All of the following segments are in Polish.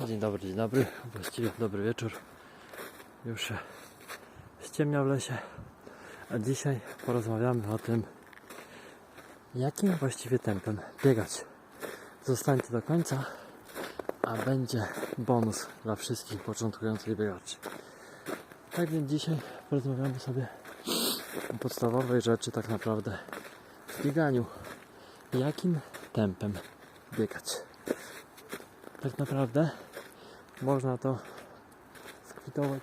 Dzień dobry, dzień dobry. Właściwie dobry wieczór. Już się ściemnia w lesie. A dzisiaj porozmawiamy o tym, jakim właściwie tempem biegać. Zostańcie do końca, a będzie bonus dla wszystkich początkujących biegaczy. Tak więc dzisiaj porozmawiamy sobie o podstawowej rzeczy tak naprawdę w bieganiu. Jakim tempem biegać. Tak naprawdę można to skwitować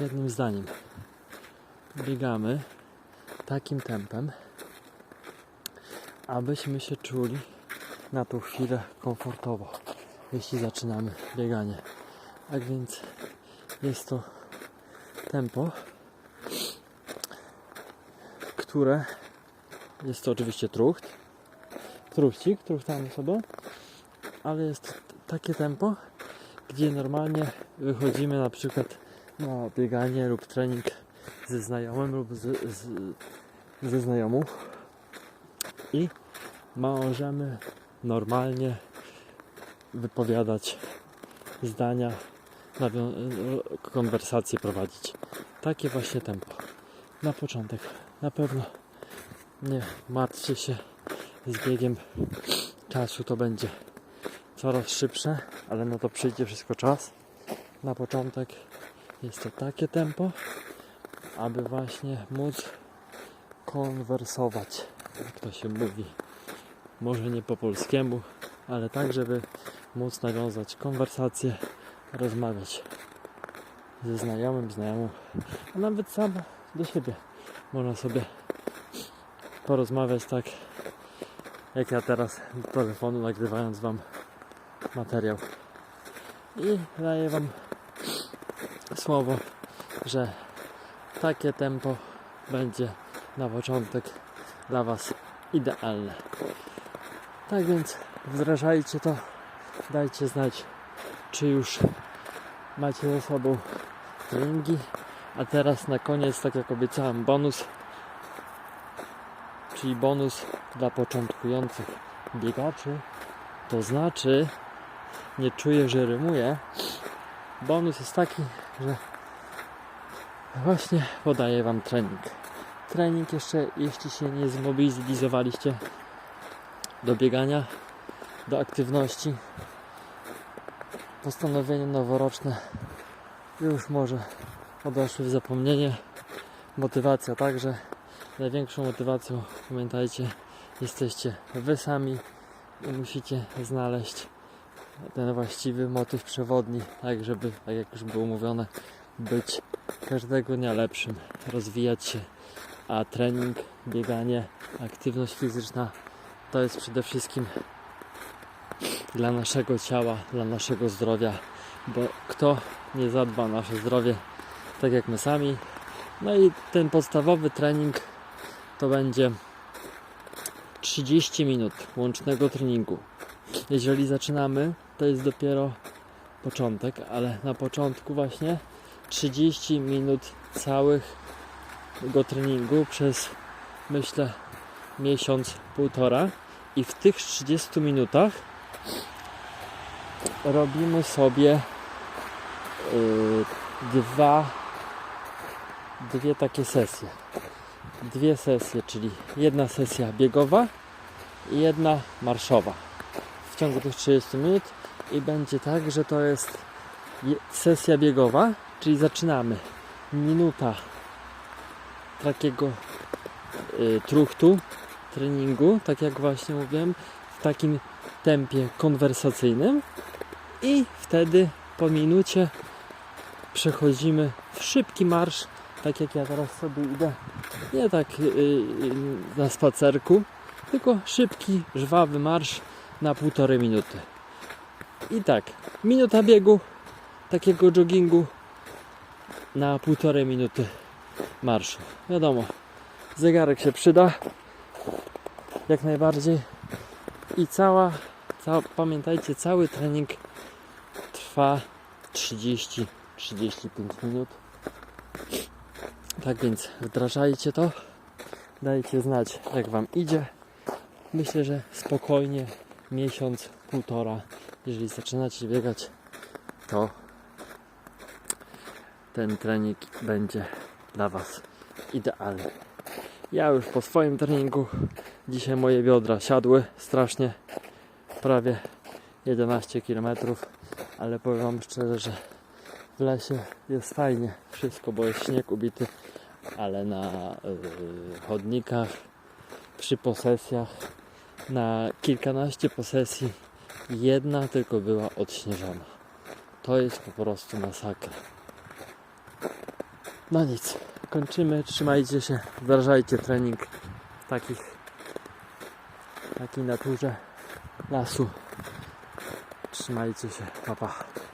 jednym zdaniem. Biegamy takim tempem, abyśmy się czuli na tą chwilę komfortowo, jeśli zaczynamy bieganie. Tak więc jest to tempo, które jest to oczywiście trucht, truchcik, truchtamy sobie, ale jest takie tempo, gdzie normalnie wychodzimy na przykład na bieganie lub trening ze znajomym lub z, z, ze znajomą i możemy normalnie wypowiadać zdania, konwersacje prowadzić. Takie właśnie tempo. Na początek na pewno nie martwcie się z biegiem czasu to będzie coraz szybsze, ale no to przyjdzie wszystko czas. Na początek jest to takie tempo, aby właśnie móc konwersować, jak to się mówi. Może nie po polskiemu, ale tak, żeby móc nawiązać konwersację, rozmawiać ze znajomym, znajomą, a nawet sam do siebie. Można sobie porozmawiać tak, jak ja teraz do telefonu nagrywając Wam materiał. I daję Wam słowo, że takie tempo będzie na początek dla Was idealne. Tak więc wdrażajcie to, dajcie znać, czy już macie ze sobą treningi. A teraz na koniec, tak jak obiecałem, bonus, czyli bonus dla początkujących biegaczy. To znaczy, nie czuję, że rymuję. Bonus jest taki, że właśnie podaję Wam trening. Trening jeszcze, jeśli się nie zmobilizowaliście do biegania, do aktywności, postanowienie noworoczne już może odeszły w zapomnienie. Motywacja także. Największą motywacją, pamiętajcie, jesteście Wy sami i musicie znaleźć ten właściwy motyw przewodni, tak żeby, tak jak już było mówione, być każdego dnia lepszym, rozwijać się, a trening, bieganie, aktywność fizyczna to jest przede wszystkim dla naszego ciała, dla naszego zdrowia, bo kto nie zadba o nasze zdrowie, tak jak my sami. No i ten podstawowy trening to będzie 30 minut łącznego treningu. Jeżeli zaczynamy, to jest dopiero początek, ale na początku właśnie 30 minut całych go treningu przez myślę miesiąc, półtora. I w tych 30 minutach robimy sobie yy, dwa dwie takie sesje. Dwie sesje, czyli jedna sesja biegowa i jedna marszowa w ciągu tych 30 minut i będzie tak, że to jest je- sesja biegowa, czyli zaczynamy. Minuta takiego y, truchtu, treningu, tak jak właśnie mówiłem, w takim tempie konwersacyjnym. I wtedy po minucie przechodzimy w szybki marsz, tak jak ja teraz sobie idę. Nie tak y, y, na spacerku, tylko szybki, żwawy marsz na półtorej minuty. I tak, minuta biegu, takiego joggingu na półtorej minuty marszu. Wiadomo, zegarek się przyda, jak najbardziej. I cała, cała pamiętajcie, cały trening trwa 30-35 minut. Tak więc wdrażajcie to, dajcie znać jak Wam idzie. Myślę, że spokojnie miesiąc, półtora jeżeli zaczynacie biegać, to ten trening będzie dla Was idealny. Ja już po swoim treningu dzisiaj moje biodra siadły strasznie, prawie 11 km, ale powiem Wam szczerze, że w lesie jest fajnie wszystko, bo jest śnieg ubity, ale na yy, chodnikach, przy posesjach, na kilkanaście posesji jedna tylko była odśnieżona. To jest po prostu masakra. No nic, kończymy, trzymajcie się, wdrażajcie trening takich, takiej naturze lasu. Trzymajcie się, papa. Pa.